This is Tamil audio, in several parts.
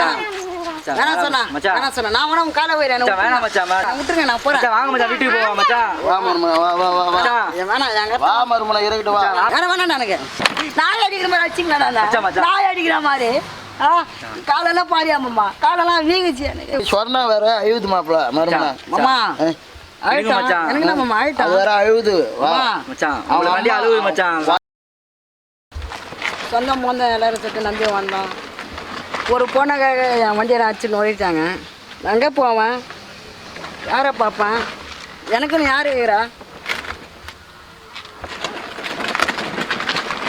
மச்சான். வேணாம். சொன்னா. மச்சான். வேணாம் சொன்னா. நான் வேணா உன் காலை போயிடுறேன் வேணாம் மச்சான். விட்டுருங்க நான் போறேன். மச்சான் வாங்க மச்சான் வீட்டுக்கு போவோம் மச்சான். வா மருமனை வா வா வா வா. மச்சான். ஏன் வேணாம் எங்க வா மருமனை இறக்கிட்டு வா. வேணாம் வேணாம் எனக்கு. நாய் அடிக்கிற மாதிரி வச்சுங்களா. நாய் அடிக்கிற மாதிரி? காலெல்லாம் பாரியாமம்மா. காலெல்லாம் வீங்குச்சு எனக்கு. சொன்னா வேற அழுது மாப்பிள மருமனை மாமா மச்சான். எனக்கு மாமா வேற அழுது வா. மாமா மச்சான் அவளை வண்டி அழுவுது மச்சான். சொந்த மொந்த எல்லாரும் சேர்த்து நம்பி வந்தோம். ஒரு பொண்ணுக்காக என் வண்டியை அடிச்சு நுழைட்டாங்க நான் எங்கே போவேன்? யாரை பார்ப்பேன்? எனக்குன்னு யார் இருக்கிறா?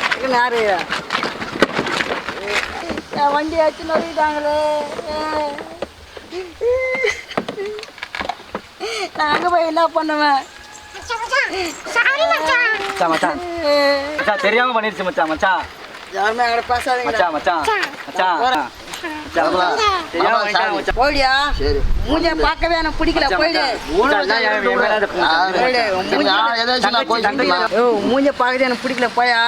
எனக்குன்னு யார் இருக்கிறா? என் வண்டி அடிச்சு நுழைட்டாங்களே நான் அங்கே போய் என்ன பண்ணுவேன்? மச்சான் மச்சான். மச்சான் தெரியாம பண்ணிருச்சு மச்சான் மச்சான். யாருமே அங்கே பேசாதீங்க மச்சான் மச்சான். மச்சான். போயிடியா? மூஞ்ச பார்க்கவே எனக்கு பிடிக்கல. போயிடு. மூஞ்சி- பார்க்கவே எனக்கு பிடிக்கல. போயா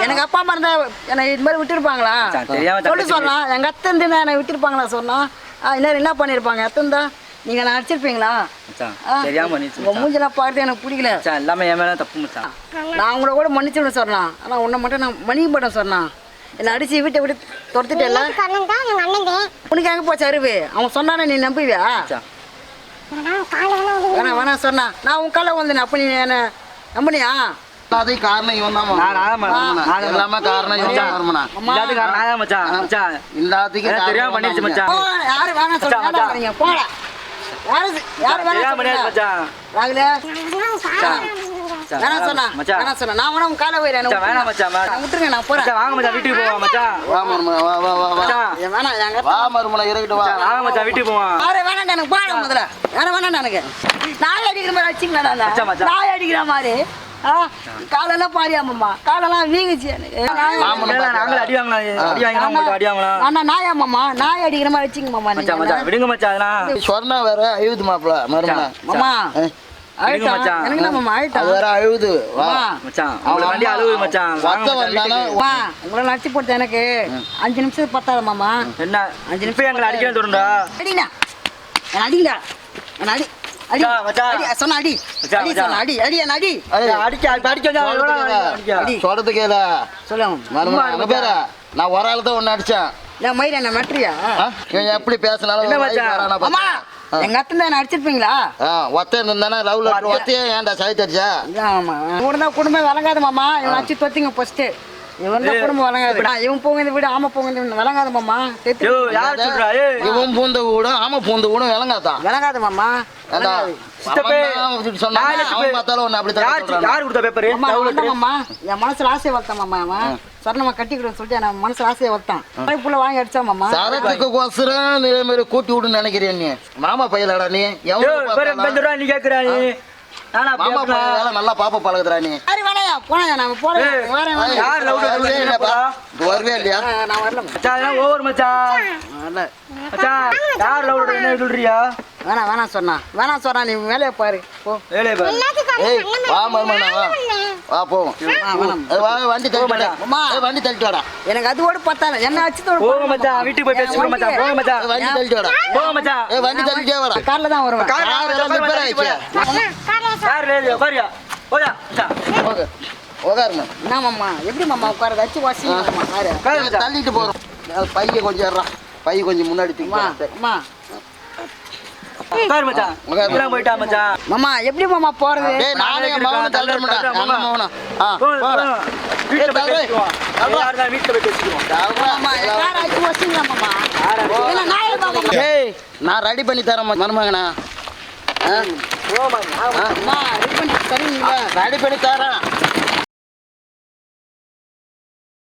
எனக்கு அப்பா அம்மா இருந்தா என்னை இது மாதிரி விட்டுருப்பாங்களா? சொல்லு. சொன்னா எங்க அத்தை இருந்து நான் என்னை விட்டுருப்பாங்களா சொன்னா? இன்னும் என்ன பண்ணிருப்பாங்க? அத்தை இருந்தா நீங்க நான் அடிச்சிருப்பீங்களா? தெரியாம பண்ணிருச்சு உங்க மச்சான். மூஞ்செல்லாம் பார்த்து எனக்கு பிடிக்கல. மச்சான், எல்லாமே என் மேல தப்பு மச்சான். நான் உங்களை கூட மன்னிச்சுவிட சொன்னான். ஆனால் உன்னை மட்டும் நான் மன்னிக்க மாட்டேன் சொன்னான். என்னை அடிச்சு வீட்டை விட்டு துரத்துட்டேல்ல? உனக்கு எங்கே போச்சு அருவு? அவன் சொன்னானே நீ நம்புவியா. வேணாம் வேணாம் சொன்னா. நான் உன் காலை வந்தேன் அப்போ நீ என்ன நம்புனியா? எல்லாத்துக்கும் காரணம் இவன் தான் நான் நான் நான் எல்லாமே காரணம் இவன் தான் எல்லாத்துக்கும் காரணம் நான் மச்சான் எல்லாத்துக்கும் தெரியாம தான் மச்சான். போ, யாரு மச்சான், சொல்லுங்க யாரு யாரு மச்சான். ராகுலே. சொன்னா நான் வேணா உன் காலை போயிடுறேன் வேணாம் மச்சான். விட்டுருங்க நான் போறேன். வாங்க மச்சான் வீட்டுக்கு போவோம் மச்சான். வா மருமனை வா வா வா வா. மச்சான். ஏன் வேணாம் எங்க வா மருமனை இறக்கிட்டு வா. மச்சான், வாங்க மச்சான் வீட்டுக்கு போவோம். யாரு வேணாம் எனக்கு போடா முதல்ல. யாரும் வேணாம் எனக்கு. நாய் அடிக்கிற மாதிரி வச்சுங்களா மச்சான். நாய் அடிக்கிற மாதிரி. காலெல்லாம் பாரியாமம்மா. காலெல்லாம் வீங்குச்சு நாங்களும் அடி வாங்கலாம் அடி வாங்கலாம் உங்களுக்கு அடி வாங்கலாம் அண்ணா நாயாமாம்மா நாய் அடிக்கிற மாதிரி வச்சுங்க மாமா மச்சான் மச்சான் விடுங்க மச்சான் அதெல்லாம். சொன்னா வேற அழுது மாப்பிள மருமனை மாமா. எனக்கு அஞ்சு நிமிஷம் பத்தாத மாமா. என்ன? அஞ்சு இப்ப எங்களை அடிங்கடா என்ன அடி. அடி சொன்ன அடி. அடி. சொன்ன அடி அடி என்ன அடி? அடிக்க அடிக்க வந்தா எவ்வளவு அடிக்க? அடி. சொல்றது கேள. சொல்லுங்க பேர நான் ஒரு ஆள் தான் ஒன்னு அடிச்சேன். நான் மயிர என்ன? இவன் எப்படி பேசினாலும் அம்மா? எங்க அத்தை தான் என்ன அடிச்சிருப்பீங்களா? ஒத்த இருந்தானே லவ் லெட்டர் ஒத்தையே? ஏன்டா சைட் அடிச்சா? ஆமா தான் குடும்பம் வழங்காத மாமா. இவன் அடிச்சு தொத்திங்க ஃபர்ஸ்ட் இவன் தான் குடும்பம் வழங்காது. இவன் போங்க இந்த வீடு. ஆமா போங்க இந்த வீடு வழங்காத மாமா. தெத்து யோ யார் சொல்றா? ஏய். இவன் பூந்த கூட ஆமா பூந்த கூட விளங்காதான் வழங்காத மாமா. என் மனசுல ஆசையை வளர்த்தான் மாமா அவன் சொன்னமா கட்டிக்கிடுன்னு சொல்லிட்டு நான் மனசுல ஆசையை வளர்த்தான். புள்ள வாங்கி அடிச்சா மாமா? சரத்துக்கு கோசரம் இதே மாதிரி கூட்டி விடுன்னு நினைக்கிறேன் நீ. மாமா பையலடா நீ. ரூபா நீ கேக்குறா நீ. நல்லா பாப்பா பழகுதுடா நீ. வருவே இல்லையா? ஆ, நான் வரல மச்சான் ஓவர் மச்சான். யார் லவ் என்ன சொல்றியா? வேணாம் வேணாம் சொன்னா. வேணாம் சொன்னா நீ வேலையை பாரு. போ. வேலையை பாரு. ஏய் வா மருமனா வா. வா போவோம் வா, வண்டி தள்ளிட்டு வாடா. அம்மா. ஏய், வண்டி தள்ளிட்டு வாடா. எனக்கு அதோட பத்தால என்ன அடிச்சதோட போங்க மச்சான். வீட்டுக்கு போய் பேசிக்கிறோம் மச்சான். போங்க மச்சான். வண்டி தள்ளிட்டு வாடா. போங்க மச்சான். ஏய் வண்டி தள்ளிட்டே வாடா. கார்ல தான் வருவேன். கார் கார் எல்லாம் ரிப்பேர் ஆயிடுச்சு? கார் போயா மச்சான். ஓகே உட்காருங்க என்ன மாமா? எப்படி மாமா உட்கார வச்சு வாசி மாமா காரு தள்ளிட்டு போறோம். பைய கொஞ்சம் பைய கொஞ்சம் முன்னாடி அம்மா தூக்கி அம்மா. கார் மச்சான். உட்காரு. இதெல்லாம் போயிட்டா மச்சான். மாமா எப்படி மாமா போறது? டேய் நானே தள்ளுற ஆ போய். பேசிக்குவோம். யார் போய் பேசிக்குவோம்? மாமா மாமா? இல்ல நான் மாமா ரெடி பண்ணி தரேன் மருமகனா? ரெடி பண்ணி தரேன்.